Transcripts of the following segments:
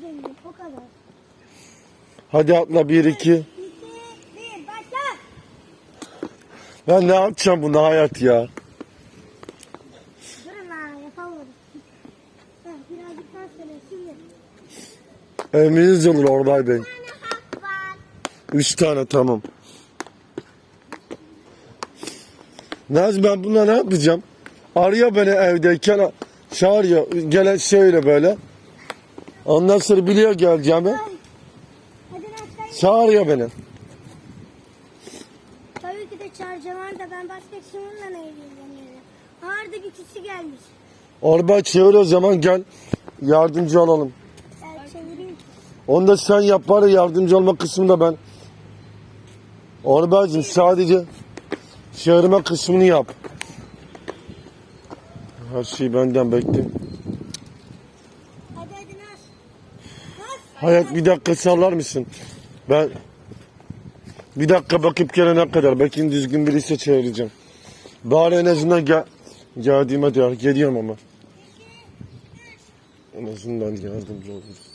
zengin. O kadar. Hadi atla bir iki. Ben ne yapacağım bunda hayat ya? Durun ha yapamadım. Heh, birazcık daha söyle şimdi. Emriniz olur Orbay Bey. Bir tane hak var. Üç tane tamam. Naz ben buna ne yapacağım? Arıyor beni evdeyken çağırıyor. Gele şöyle böyle. Ondan sonra biliyor geleceğimi. Çağırıyor beni. Tabii ki de çarjıman da ben başka kiminle evleniyorum. Arda bir kişi gelmiş. Orbay çevir o zaman gel. Yardımcı olalım. Ben çevireyim. Onu da sen yap bari yardımcı olma kısmında ben. Orbaycığım sadece çevirme kısmını yap. Her şeyi benden bekle. Hadi hadi Naz. Naz. Hayat bir dakika sallar mısın? Ben bir dakika bakıp gelene kadar belki düzgün birisi çevireceğim. Bari en azından gel geldiğime değer. Geliyorum ama. En azından yardımcı oluruz.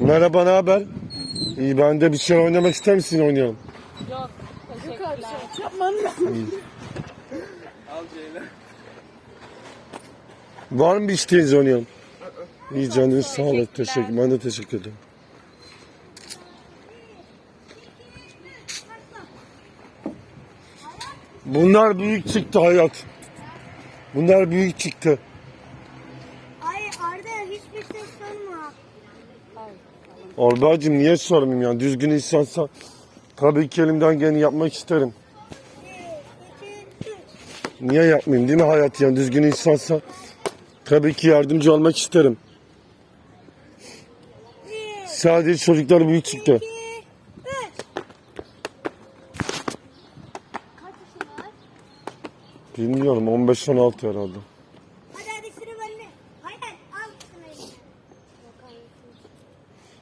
Merhaba, ne haber? İyi, ben de bir şey oynamak ister misin oynayalım? Yok. Teşekkürler. Al Ceylan. Var mı bir isteğiniz oynayalım? İyi canınız sağ olun. Teşekkür. Ben de teşekkür ederim. Bunlar büyük çıktı hayat. Bunlar büyük çıktı. Ay Arda hiçbir şey sorma. Orbacım niye sormayayım yani düzgün insansa tabii ki elimden geleni yapmak isterim. Niye yapmayayım değil mi hayat yani düzgün insansa tabii ki yardımcı olmak isterim. Sadece çocuklar büyük çıktı. Bilmiyorum 15-16 herhalde.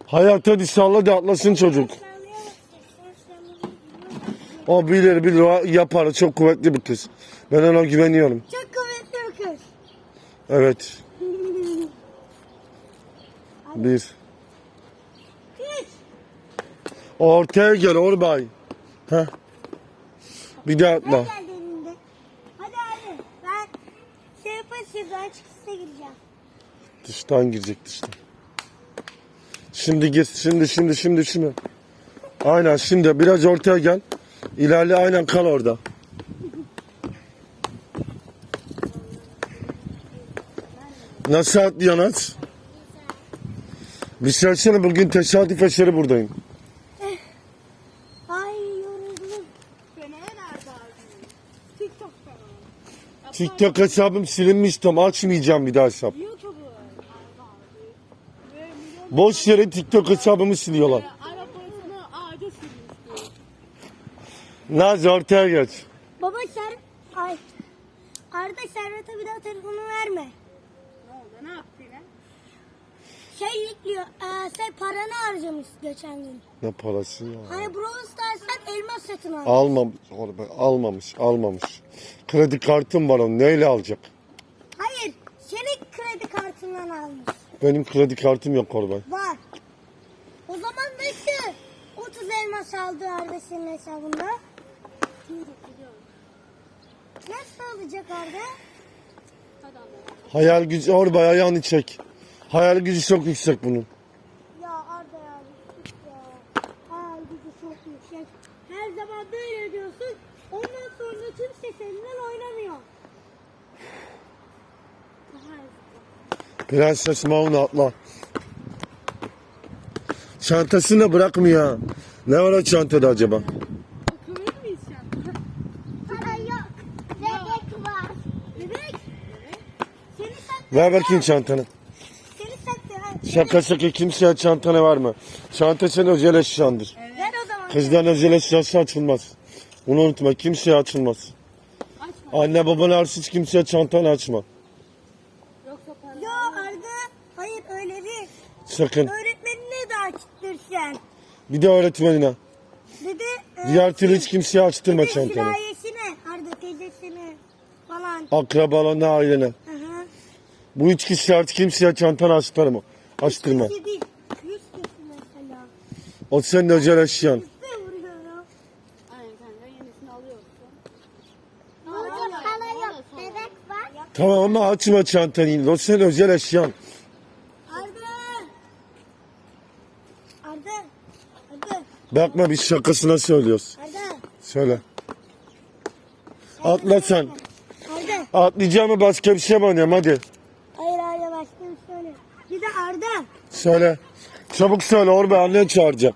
Hayat hadi salla da atlasın çocuk. O bilir bilir yapar çok kuvvetli bir kız. Ben ona güveniyorum. Çok kuvvetli bir kız. Evet. Bir. Üç. Ortaya gel Orbay. Heh. Bir daha atla. Hadi hadi. Ben şey yaparız ben çıkışta gireceğim. Dıştan girecek dıştan. Şimdi gir. Şimdi şimdi şimdi şimdi. Aynen şimdi biraz ortaya gel. İlerle aynen kal orada. Nasıl atlıyorsun at? Bir söylesene bugün tesadüf eseri buradayım. Ay yoruldum. TikTok hesabım silinmiş tam açmayacağım bir daha hesap. YouTube'u. Boş yere TikTok hesabımı siliyorlar. Naz ortaya geç. Baba ser... Ay. Arda Servet'e bir daha telefonu verme. Ne oldu? Ne yaptı yine? Şey yüklüyor. E, sen paranı harcamış geçen gün. Ne parası ya? Hani Brawl Stars'tan elmas satın al. Almam, almamış, almamış. Kredi kartım var onun neyle alacak? Hayır. Senin kredi kartından almış. Benim kredi kartım yok Orbay. Var. O zaman nasıl 30 elmas aldı Arda senin hesabında? Nasıl? Hadi anne. Hayal gücü, Orbay ayağını çek. Hayal gücü çok yüksek bunun. Ya Arda ya. Hayal gücü çok yüksek. Her zaman böyle diyorsun. Ondan sonra kimse seninle oynamıyor. Prenses Mauna atla. Çantasını bırakmıyor. Ne var o çantada acaba? Oturur muyuz şu an? Para yok. Bebek var. Bebek? Seni sattı. Ver bakayım çantanı. Şaka şaka kimseye çantana verme. Çanta senin özel eşyandır. Ver o zaman. Kızdan özel eşyası açılmaz. Bunu unutma kimseye açılmaz. Açma. Anne baban hariç kimseye çantanı açma. Yoksa para. Yo Arda. Hayır öyle değil. Sakın. Öğretmenine de açtır sen. Bir de öğretmenine. Dedi. e, Diğer türlü hiç kimseye açtırma dedi çantanı. Sülalesine. Arda teyzesine. falan. akrabalarına, ailene. Bu üç kişi artık kimseye çantanı açtırma. Açtırma. Değil. Yüz kişi mesela. O senin özel eşyan. Üste vuruyorum. Aynen kanka yenisini alıyorsun. Burada para yok. Bebek var. Tamam ama açma çantanı. O senin özel eşyan. Arda. Arda. Arda. Bakma biz şakasına söylüyoruz. Arda. Söyle. Atla sen. Arda. Atlayacağımı başka bir şey mi oynayayım hadi. Hayır hayır başka bir şey söyle. Çabuk söyle Orbe annen çağıracak.